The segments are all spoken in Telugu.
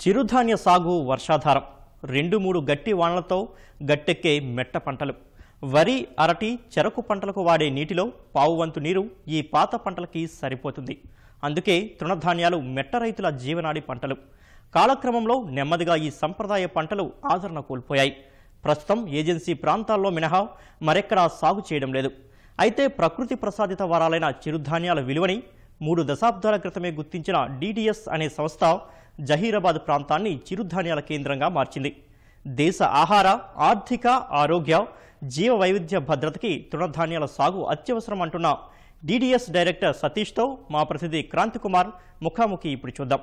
చిరుధాన్య సాగు వర్షాధారం. రెండు మూడు గట్టి వానలతో గట్టెక్కే మెట్ట పంటలు. వరి అరటి చెరకు పంటలకు వాడే నీటిలో పావువంతు నీరు ఈ పాత పంటలకి సరిపోతుంది. అందుకే తృణధాన్యాలు మెట్ట రైతుల జీవనాడి పంటలు. కాలక్రమంలో నెమ్మదిగా ఈ సంప్రదాయ పంటలు ఆదరణ కోల్పోయాయి. ప్రస్తుతం ఏజెన్సీ ప్రాంతాల్లో మినహా మరెక్కడా సాగు చేయడం లేదు. అయితే ప్రకృతి ప్రసాదిత వరాలైన చిరుధాన్యాల విలువని మూడు దశాబ్దాల క్రితమే గుర్తించిన డీడీఎస్ అనే సంస్థ జహీరాబాద్ ప్రాంతాన్ని చిరుధాన్యాల కేంద్రంగా మార్చింది. దేశ ఆహార ఆర్థిక ఆరోగ్య జీవ వైవిధ్య భద్రతకి తృణధాన్యాల సాగు అత్యవసరం అంటున్న డీడీఎస్ డైరెక్టర్ సతీష్తో మా ప్రతినిధి క్రాంతి కుమార్ ముఖాముఖి ఇప్పుడు చూద్దాం.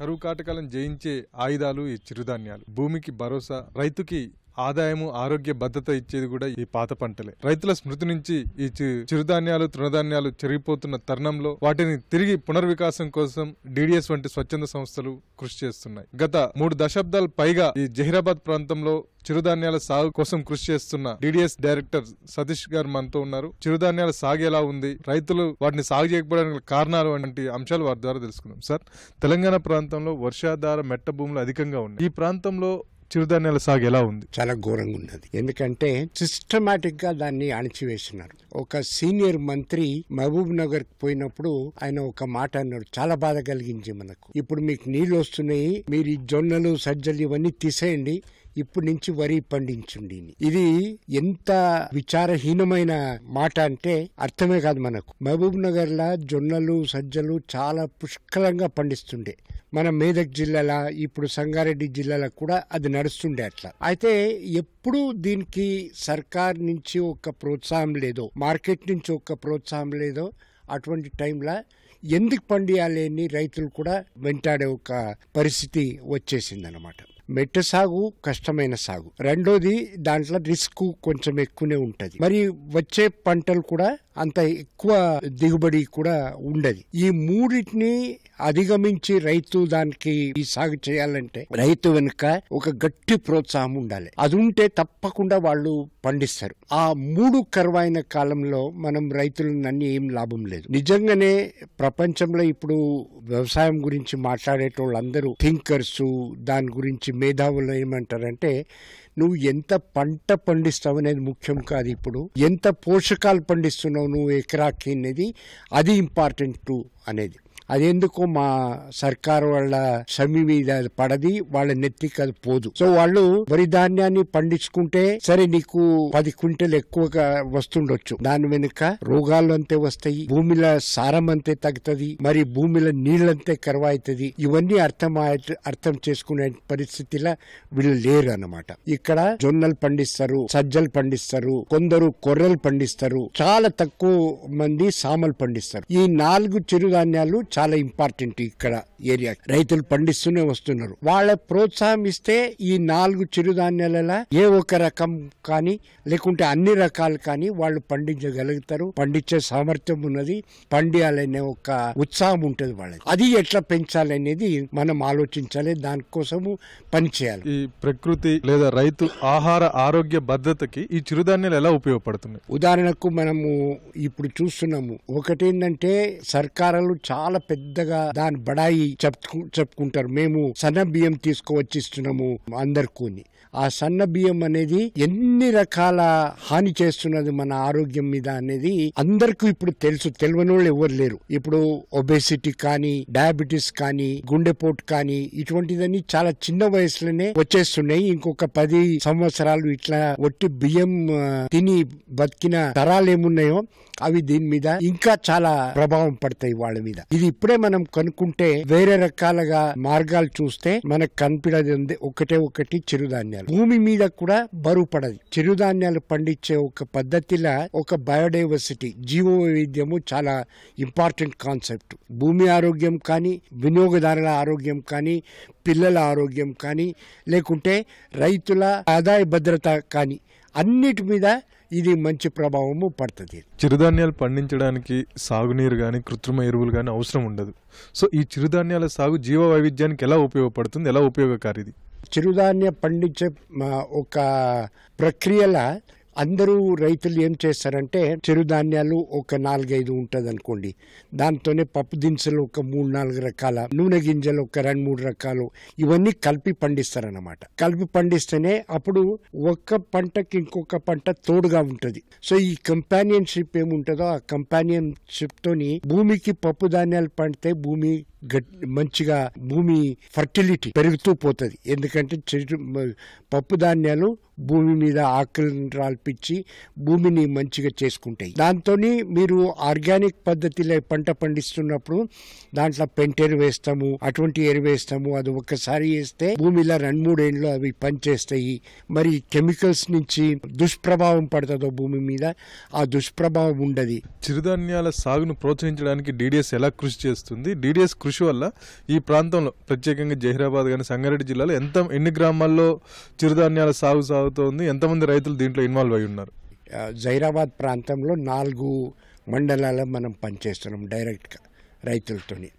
కరువు కాటకాలను జయించే ఆయుధాలు ఈ చిరుధాన్యాలు. భూమికి భరోసా రైతుకి ఆదాయము ఆరోగ్య భద్రత ఇచ్చేది కూడా ఈ పాత పంటలే. రైతుల స్మృతి నుంచి ఈ చిరుధాన్యాలు తృణధాన్యాలు చెరిగిపోతున్న తరుణంలో వాటిని తిరిగి పునర్వికాసం కోసం డిడిఎస్ వంటి స్వచ్ఛంద సంస్థలు కృషి చేస్తున్నాయి. గత మూడు దశాబ్దాల పైగా ఈ జహీరాబాద్ ప్రాంతంలో చిరుధాన్యాల సాగు కోసం కృషి చేస్తున్న డిడిఎస్ డైరెక్టర్ సతీష్ గారు మనతో ఉన్నారు. చిరుధాన్యాల సాగు ఎలా ఉంది. రైతులు వాటిని సాగు చేయకపోవడానికి కారణాలు వంటి అంశాలు వారి ద్వారా తెలుసుకుందాం. సార్ తెలంగాణ ప్రాంతంలో వర్షాధార మెట్ట భూములు అధికంగా ఉన్నాయి. ఈ ప్రాంతంలో చిరుధాన్యాల సాగు ఎలా ఉంది? చాలా ఘోరంగా ఉన్నది. ఎందుకంటే సిస్టమాటిక్గా దాన్ని అణచివేసినారు. ఒక సీనియర్ మంత్రి మహబూబ్ నగర్ పోయినప్పుడు ఆయన ఒక మాట అన్నాడు. చాలా బాధ కలిగింది మనకు. ఇప్పుడు మీకు నీళ్ళు వస్తున్నాయి మీరు ఈ జొన్నలు సజ్జలు ఇవన్నీ తీసేయండి ఇప్పుడు నుంచి వరి పండించండి ఇది ఎంత విచారహీనమైన మాట అంటే అర్థమే కాదు మనకు. మహబూబ్ నగర్లో జొన్నలు సజ్జలు చాలా పుష్కలంగా పండిస్తుండే. మన మేదక్ జిల్లాల ఇప్పుడు సంగారెడ్డి జిల్లాలో కూడా అది నడుస్తుండే అట్లా. అయితే ఎప్పుడు దీనికి సర్కార్ నుంచి ఒక ప్రోత్సాహం లేదో మార్కెట్ నుంచి ఒక ప్రోత్సాహం లేదో అటువంటి టైంలో ఎందుకు పండియాలి అని రైతులు కూడా వెంటాడే ఒక పరిస్థితి వచ్చేసింది అన్నమాట మెట్ట సాగు కష్టమైన సాగు. రెండోది దాంట్లో రిస్క్ కొంచెం ఎక్కువనే ఉంటది. మరి వచ్చే పంటలు కూడా అంత ఎక్కువ దిగుబడి కూడా ఉండదు. ఈ మూడింటిని అధిగమించి రైతు దానికి ఈ సాగు చేయాలంటే రైతు వెనుక ఒక గట్టి ప్రోత్సాహం ఉండాలి. అది ఉంటే తప్పకుండా వాళ్ళు పండిస్తారు. ఆ మూడు కరువైన కాలంలో మనం రైతులను అన్ని ఏం లాభం లేదు. నిజంగానే ప్రపంచంలో ఇప్పుడు వ్యవసాయం గురించి మాట్లాడేటోళ్ళందరూ థింకర్స్ దాని గురించి మేధావులు ఏమంటారంటే నువ్వు ఎంత పంట పండిస్తావు అనేది ముఖ్యం కాదు ఇప్పుడు. ఎంత పోషకాలు పండిస్తున్నావు నువ్వు ఎకరాకి అనేది అది ఇంపార్టెంట్ అనేది. అదెందుకో మా సర్కారు వాళ్ళ సమి మీద పడది వాళ్ళ నెత్తికి అది పోదు. సో వాళ్ళు వరి ధాన్యాన్ని పండించుకుంటే సరే నీకు పది క్వింటల్ ఎక్కువగా వస్తుండొచ్చు. దాని వెనుక రోగాలు అంతే వస్తాయి భూమిలో సారం అంతే తగ్గుతుంది మరి భూమిలో నీళ్ళంతే కరువవుతుంది ఇవన్నీ అర్థం అర్థం చేసుకునే పరిస్థితిలో వీళ్ళు లేరు అన్నమాట ఇక్కడ జొన్నలు పండిస్తారు సజ్జలు పండిస్తారు కొందరు కొర్రలు పండిస్తారు చాలా తక్కువ మంది సామలు పండిస్తారు. ఈ నాలుగు చిరుధాన్యాలు చాలా ఇంపార్టెంట్ ఇక్కడ ఏరియా. రైతులు పండిస్తూనే వస్తున్నారు. వాళ్ళ ప్రోత్సాహం ఇస్తే ఈ నాలుగు చిరుధాన్యాలలో ఏ ఒక రకం కానీ లేకుంటే అన్ని రకాలు కానీ వాళ్ళు పండించగలుగుతారు. పండించే సామర్థ్యం ఉన్నది. పండియాలనే ఒక ఉత్సాహం ఉంటుంది వాళ్ళకి. అది ఎట్లా పెంచాలనేది మనం ఆలోచించాలి. దానికోసము పని చేయాలి ఈ ప్రకృతి లేదా రైతు ఆహార ఆరోగ్య భద్రతకి ఈ చిరుధాన్యాలు ఎలా ఉపయోగపడుతున్నాయి? ఉదాహరణకు మనము ఇప్పుడు చూస్తున్నాము. ఒకటేంటంటే సర్కారాలు చాలా పెద్దగా దాని బడాయి చెప్పుకుంటారు. మేము సన్న బియ్యం తీసుకువచ్చిస్తున్నాము ఇస్తున్నాము ఆ సన్న బియ్యం అనేది ఎన్ని రకాల హాని చేస్తున్నది మన ఆరోగ్యం మీద అనేది అందరికీ ఇప్పుడు తెలుసు. తెలియని వాళ్ళు ఎవరు లేరు. ఇప్పుడు ఒబేసిటీ కానీ డయాబెటీస్ కానీ గుండెపోటు కానీ ఇటువంటిదన్నీ చాలా చిన్న వయసులోనే వచ్చేస్తున్నాయి. ఇంకొక పది సంవత్సరాలు ఇట్లా ఒట్టి బియ్యం తిని బతికిన తరాలు ఏమున్నాయో అవి దీని మీద ఇంకా చాలా ప్రభావం పడతాయి వాళ్ళ మీద. ఇది ఇప్పుడే మనం కనుక్కుంటే వేరే రకాలుగా మార్గాలు చూస్తే మనకు కనిపించదు ఒకటే ఒకటి చిరుధాన్యాలు. భూమి మీద కూడా బరువు పడదు. చిరుధాన్యాలు పండించే ఒక పద్ధతిలో ఒక బయోడైవర్సిటీ జీవ వైవిధ్యము చాలా ఇంపార్టెంట్ కాన్సెప్ట్. భూమి ఆరోగ్యం కానీ వినియోగదారుల ఆరోగ్యం కానీ పిల్లల ఆరోగ్యం కానీ లేకుంటే రైతుల ఆదాయ భద్రత కానీ అన్నిటి మీద ఇది మంచి ప్రభావము పడుతుంది. చిరుధాన్యాలు పండించడానికి సాగునీరు కానీ కృత్రిమ ఎరువులు కానీ అవసరం ఉండదు. సో ఈ చిరుధాన్యాల సాగు జీవ వైవిధ్యానికి ఎలా ఉపయోగపడుతుంది ఎలా ఉపయోగకారిది? చిరుధాన్య పండించే ఒక ప్రక్రియల అందరూ రైతులు ఏం చేస్తారంటే చిరుధాన్యాలు ఒక నాలుగైదు ఉంటుంది అనుకోండి దాంతోనే పప్పు దినుసులు ఒక మూడు నాలుగు రకాల నూనె గింజలు ఒక రెండు మూడు రకాలు ఇవన్నీ కలిపి పండిస్తారన్నమాట. కలిపి పండిస్తేనే అప్పుడు ఒక్క పంటకి ఇంకొక పంట తోడుగా ఉంటుంది. సో ఈ కంపానియన్షిప్ ఏముంటుందో ఆ కంపానియన్షిప్ తోని భూమికి పప్పు ధాన్యాలు పండితే భూమి మంచిగా భూమి ఫర్టిలిటీ పెరుగుతూ పోతుంది. ఎందుకంటే చెట్టు పప్పు ధాన్యాలు భూమి మీద ఆకలిని రాల్పించి భూమిని మంచిగా చేసుకుంటాయి. దాంతో మీరు ఆర్గానిక్ పద్ధతిలో పంట పండిస్తున్నప్పుడు దాంట్లో పెంటెరు వేస్తాము అటువంటి ఎరువు వేస్తాము అది ఒక్కసారి వేస్తే భూమిలో రెండు మూడేళ్ళు అవి పనిచేస్తాయి. మరి కెమికల్స్ నుంచి దుష్ప్రభావం పడుతుందో భూమి మీద ఆ దుష్ప్రభావం ఉండదు. చిరుధాన్యాల సాగును ప్రోత్సహించడానికి డిడిఎస్ ఎలా కృషి చేస్తుంది? డిడిఎస్ కృషి కృషి వల్ల ఈ ప్రాంతంలో ప్రత్యేకంగా జహీరాబాద్ కానీ సంగారెడ్డి జిల్లాలో ఎంత ఎన్ని గ్రామాల్లో చిరుధాన్యాల సాగు సాగుతోంది ఎంతమంది రైతులు దీంట్లో ఇన్వాల్వ్ అయి ఉన్నారు? జైరాబాద్ ప్రాంతంలో నాలుగు మండలాల మనం పనిచేస్తున్నాం డైరెక్ట్గా రైతులతోని.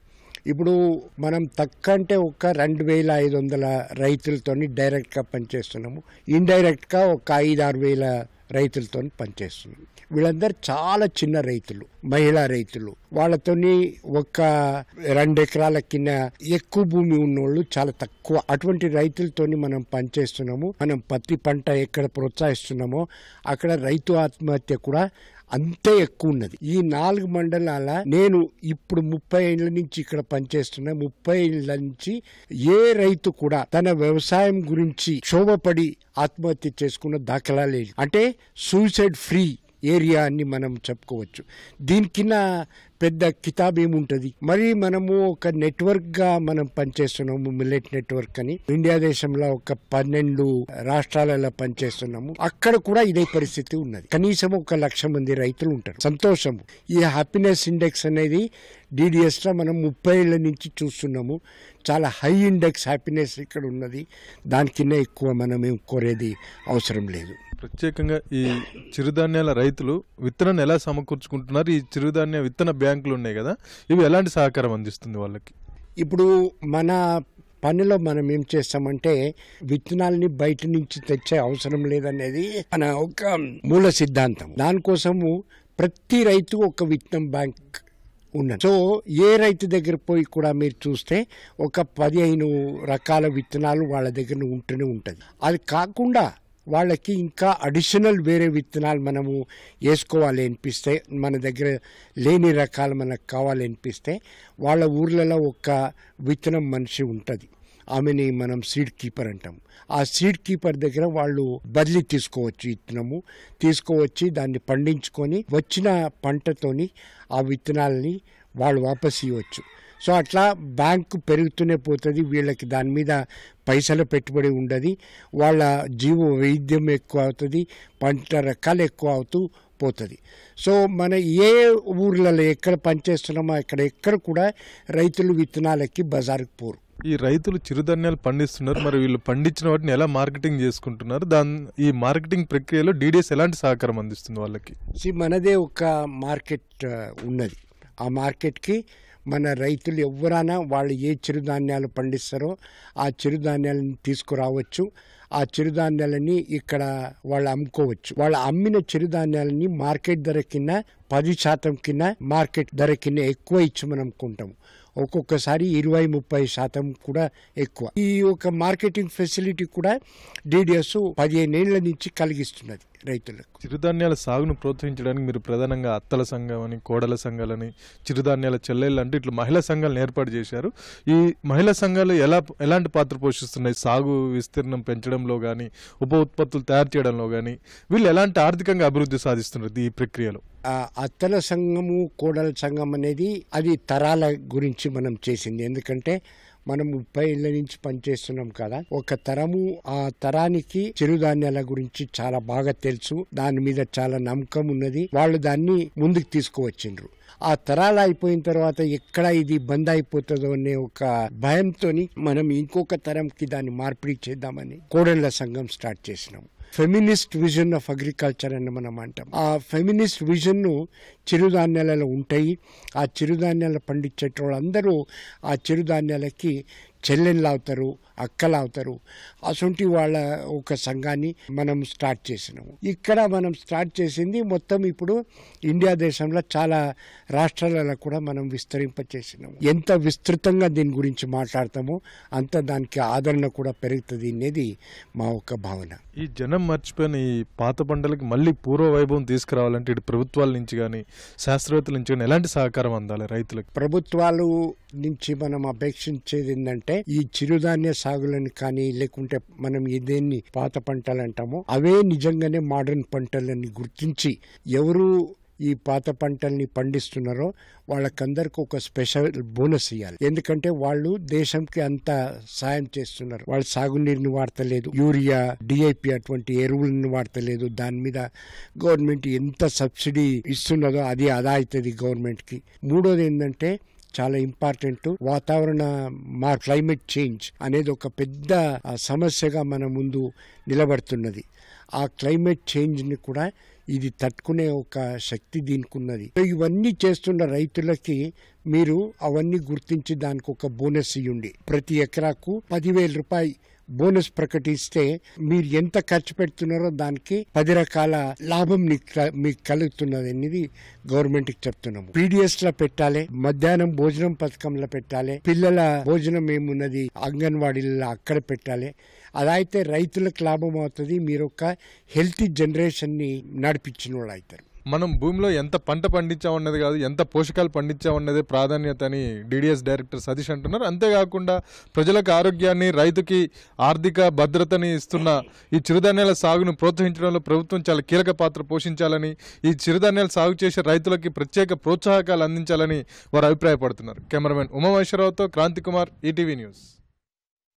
ఇప్పుడు మనం తక్కువ అంటే ఒక రెండు వేల ఐదు వందల రైతులతోని డైరెక్ట్గా పనిచేస్తున్నాము. ఇండైరెక్ట్గా ఒక ఐదు ఆరు వేల రైతులతో పనిచేస్తున్నాము వీళ్ళందరూ చాలా చిన్న రైతులు మహిళా రైతులు. వాళ్ళతోని ఒక రెండు ఎకరాల కింద ఎక్కువ భూమి ఉన్నోళ్ళు చాలా తక్కువ. అటువంటి రైతులతోని మనం పనిచేస్తున్నాము. మనం పత్తి పంట ఎక్కడ ప్రోత్సహిస్తున్నామో అక్కడ రైతు ఆత్మహత్య కూడా అంతే ఎక్కువ ఉన్నది. ఈ నాలుగు మండలాల నేను ఇప్పుడు ముప్పై ఏళ్ళ నుంచి ఇక్కడ పనిచేస్తున్నా ముప్పై ఏళ్ళ నుంచి ఏ రైతు కూడా తన వ్యవసాయం గురించి క్షోభపడి ఆత్మహత్య చేసుకున్న దాఖలా లేదు. అంటే సూసైడ్ ఫ్రీ ఏరియా అని మనం చెప్పుకోవచ్చు. దీని కింద పెద్ద కితాబ్ ఏముంటుంది? మరి మనము ఒక నెట్వర్క్గా మనం పనిచేస్తున్నాము మిల్లెట్ నెట్వర్క్ అని. ఇండియా దేశంలో ఒక పన్నెండు రాష్ట్రాలలో పనిచేస్తున్నాము. అక్కడ కూడా ఇదే పరిస్థితి ఉన్నది. కనీసం ఒక లక్ష మంది రైతులు ఉంటారు. సంతోషము. ఈ హ్యాపీనెస్ ఇండెక్స్ అనేది డిడిఎస్లో మనం ముప్పై ఏళ్ళ నుంచి చూస్తున్నాము. చాలా హై ఇండెక్స్ హ్యాపీనెస్ ఇక్కడ ఉన్నది. దాని కింద ఎక్కువ మనం ఏం కోరేది అవసరం లేదు. ప్రత్యేకంగా ఈ చిరుధాన్యాల రైతులు విత్తనాన్ని ఎలా సమకూర్చుకుంటున్నారు? ఈ చిరుధాన్య విత్తన బ్యాంకులు ఉన్నాయి కదా ఇవి ఎలాంటి సహకారం అందిస్తుంది వాళ్ళకి? ఇప్పుడు మన పనిలో మనం ఏం చేస్తామంటే విత్తనాలని బయట నుంచి తెచ్చే అవసరం లేదనేది మన ఒక మూల సిద్ధాంతం. దానికోసము ప్రతి రైతు ఒక విత్తనం బ్యాంక్ ఉన్నది. సో ఏ రైతు దగ్గర పోయి కూడా మీరు చూస్తే ఒక పదిహేను రకాల విత్తనాలు వాళ్ళ దగ్గర ఉంటూనే ఉంటుంది. అది కాకుండా వాళ్ళకి ఇంకా అడిషనల్ వేరే విత్తనాలు మనము వేసుకోవాలి అనిపిస్తే మన దగ్గర లేని రకాలు మనకు కావాలి అనిపిస్తే వాళ్ళ ఊర్లలో ఒక విత్తనం మనిషి ఉంటుంది. ఆమెని మనం సీడ్ కీపర్ అంటాం. ఆ సీడ్ కీపర్ దగ్గర వాళ్ళు బదిలీ తీసుకోవచ్చు విత్తనము. తీసుకువచ్చి దాన్ని పండించుకొని వచ్చిన పంటతోని ఆ విత్తనాలని వాళ్ళు వాపస్ ఇవ్వచ్చు. సో అట్లా బ్యాంకు పెరుగుతూనే పోతుంది. వీళ్ళకి దాని మీద పైసల పెట్టుబడి ఉండదు. వాళ్ళ జీవ వైద్యం ఎక్కువ అవుతుంది. పంట రకాలు ఎక్కువ అవుతూ పోతుంది. సో మన ఏ ఊర్లలో ఎక్కడ పనిచేస్తున్నామో అక్కడ ఎక్కడ కూడా రైతులు విత్తనాలకి బజారుకు పోరు. ఈ రైతులు చిరుధాన్యాలు పండిస్తున్నారు. మరి వీళ్ళు పండించిన వాటిని ఎలా మార్కెటింగ్ చేసుకుంటున్నారు? దాని ఈ మార్కెటింగ్ ప్రక్రియలో డీడీఎస్ ఎలాంటి సహకారం అందిస్తుంది వాళ్ళకి? మనదే ఒక మార్కెట్ ఉన్నది. ఆ మార్కెట్కి మన రైతులు ఎవరైనా వాళ్ళు ఏ చిరుధాన్యాలు పండిస్తారో ఆ చిరుధాన్యాలను తీసుకురావచ్చు. ఆ చిరుధాన్యాలని ఇక్కడ వాళ్ళు అమ్ముకోవచ్చు. వాళ్ళు అమ్మిన చిరుధాన్యాలని మార్కెట్ ధర కింద పది శాతం కింద మార్కెట్ ధర కింద ఎక్కువ ఇచ్చి మనం కొంటాము ఒక్కొక్కసారి ఇరవై ముప్పై శాతం కూడా ఎక్కువ. ఈ యొక్క మార్కెటింగ్ ఫెసిలిటీ కూడా డిడిఎస్ పదిహేను ఏళ్ళ నుంచి కలిగిస్తున్నది రైతులకు. చిరుధాన్యాల సాగును ప్రోత్సహించడానికి మీరు ప్రధానంగా అత్తల సంఘం అని కోడల సంఘాలని చిరుధాన్యాల చెల్లెళ్ళు అంటే ఇట్లా మహిళా సంఘాలను ఏర్పాటు చేశారు. ఈ మహిళా సంఘాలు ఎలా ఎలాంటి పాత్ర పోషిస్తున్నాయి? సాగు విస్తీర్ణం పెంచడంలో కానీ ఉప ఉత్పత్తులు తయారు చేయడంలో కానీ వీళ్ళు ఎలాంటి ఆర్థికంగా అభివృద్ధి సాధిస్తున్నారు ఈ ప్రక్రియలో? అత్తల సంఘము కోడల సంఘం అనేది అది తరాల గురించి మనం చేసింది. ఎందుకంటే మనం ముప్పై ఏళ్ళ నుంచి పనిచేస్తున్నాం కదా. ఒక తరము ఆ తరానికి చిరుధాన్యాల గురించి చాలా బాగా తెలుసు. దాని మీద చాలా నమ్మకం ఉన్నది. వాళ్ళు దాన్ని ముందుకు తీసుకువచ్చిండ్రు. ఆ తరాలు అయిపోయిన తర్వాత ఎక్కడ ఇది బంద్ అయిపోతుందో అనే ఒక భయంతోని మనం ఇంకొక తరంకి దాన్ని మార్పిడి చేద్దామని కోడళ్ళ సంఘం స్టార్ట్ చేసినాం. ఫెమినిస్ట్ విజన్ ఆఫ్ అగ్రికల్చర్ అని మనం అంటాం. ఆ ఫెమినిస్ట్ విజన్ను చిరుధాన్యాలలో ఉంటాయి. ఆ చిరుధాన్యాలు పండించే వాళ్ళందరూ ఆ చిరుధాన్యాలకి చెల్లెళ్ళు అవుతారు అక్కలు అవుతారు. అసొంటి వాళ్ళ ఒక సంఘాన్ని మనం స్టార్ట్ చేసినాము. ఇక్కడ మనం స్టార్ట్ చేసింది మొత్తం ఇప్పుడు ఇండియా దేశంలో చాలా రాష్ట్రాలలో కూడా మనం విస్తరింపచేసినాము. ఎంత విస్తృతంగా దీని గురించి మాట్లాడతామో అంత దానికి ఆదరణ కూడా పెరుగుతుంది అనేది మా ఒక భావన. ఈ జనం మర్చిపోయిన ఈ పాత పంటలకి మళ్ళీ పూర్వ వైభవం తీసుకురావాలంటే ఇటు ప్రభుత్వాల నుంచి కానీ శాస్త్రవేత్తల నుంచి కానీ ఎలాంటి సహకారం అందాలి రైతులకు? ప్రభుత్వాలు నుంచి మనం అపేక్షించేది ఏంటంటే ఈ చిరుధాన్య సాగులను కానీ లేకుంటే మనం ఇదేన్ని పాత పంటలు అంటామో అవే నిజంగానే మోడర్న్ పంటలని గుర్తించి ఎవరు ఈ పాత పంటల్ని పండిస్తున్నారో వాళ్ళకందరికి ఒక స్పెషల్ బోనస్ ఇవ్వాలి ఎందుకంటే వాళ్ళు దేశంకి అంత సాయం చేస్తున్నారు. వాళ్ళు సాగునీరుని వాడతలేదు. యూరియా డిఐపి అటువంటి ఎరువులను వాడతలేదు. దాని మీద గవర్నమెంట్ ఎంత సబ్సిడీ ఇస్తున్నదో అది అదా అవుతుంది గవర్నమెంట్కి. మూడోది ఏంటంటే చాలా ఇంపార్టెంట్ వాతావరణ మా క్లైమేట్ చేంజ్ అనేది ఒక పెద్ద సమస్యగా మన ముందు నిలబడుతున్నది. ఆ క్లైమేట్ చేంజ్ని కూడా ఇది తట్టుకునే ఒక శక్తి దీనికి ఉన్నది ఇవన్నీ చేస్తున్న రైతులకి మీరు అవన్నీ గుర్తించి దానికి ఒక బోనస్ ఇవ్వండి ప్రతి ఎకరాకు పదివేల రూపాయలు బోనస్ ప్రకటిస్తే మీరు ఎంత ఖర్చు పెడుతున్నారో దానికి పది రకాల లాభం నీకు క- మీకు కలుగుతున్నది అనేది గవర్నమెంట్కి చెప్తున్నాము. పీడిఎస్లో పెట్టాలి మధ్యాహ్నం భోజనం పథకంలో పెట్టాలి పిల్లల భోజనం ఏమున్నది అంగన్వాడీలలో అక్కడ పెట్టాలి. అలా అయితే రైతులకు లాభం అవుతుంది మీరు ఒక హెల్తీ జనరేషన్ని నడిపించిన వాళ్ళు అవుతారు మనం భూమిలో ఎంత పంట పండించామన్నది కాదు ఎంత పోషకాలు పండించామన్నదే ప్రాధాన్యత అని డిడిఎస్ డైరెక్టర్ సతీష్ అంటున్నారు. అంతేకాకుండా ప్రజలకు ఆరోగ్యాన్ని రైతుకి ఆర్థిక భద్రతని ఇస్తున్న ఈ చిరుధాన్యాల సాగును ప్రోత్సహించడంలో ప్రభుత్వం చాలా కీలక పాత్ర పోషించాలని ఈ చిరుధాన్యాలు సాగు చేసే రైతులకి ప్రత్యేక ప్రోత్సాహకాలు అందించాలని వారు అభిప్రాయపడుతున్నారు. కెమెరామెన్ ఉమామేశ్వరరావుతో క్రాంతి కుమార్ ఈటీవీ న్యూస్